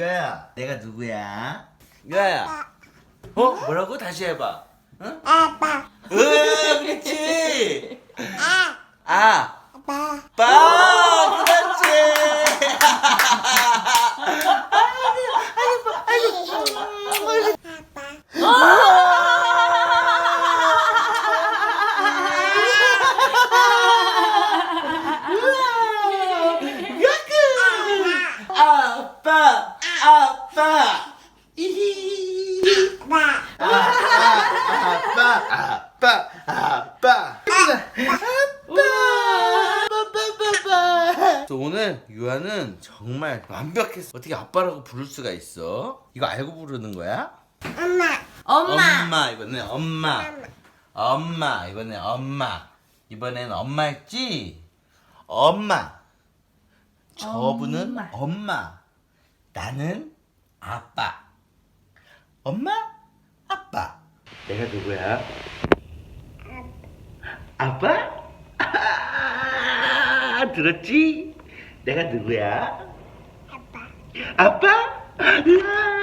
유아야, 내가 누구야? 유아야. 어? 뭐라고? 다시 해봐. 응? 아빠, 으, 그렇지. 아, 아, 아빠, 빠, 그렇지. 아빠. 아빠, 아빠. 이히. 아빠. 아빠, 아빠, 아빠. 그래서 오늘 유아는 정말 완벽했어. 어떻게 아빠라고 부를 수가 있어? 이거 알고 부르는 거야? 엄마. 엄마. 엄마 이번엔 엄마. 엄마 이번엔 엄마. 이번엔 엄마 했지? 엄마. 저분은 엄마. 엄마. 나는 아빠. 엄마, 아빠. 내가 누구야? 아빠? 아, 들었지? 내가 누구야? 아빠. 아빠? 으아!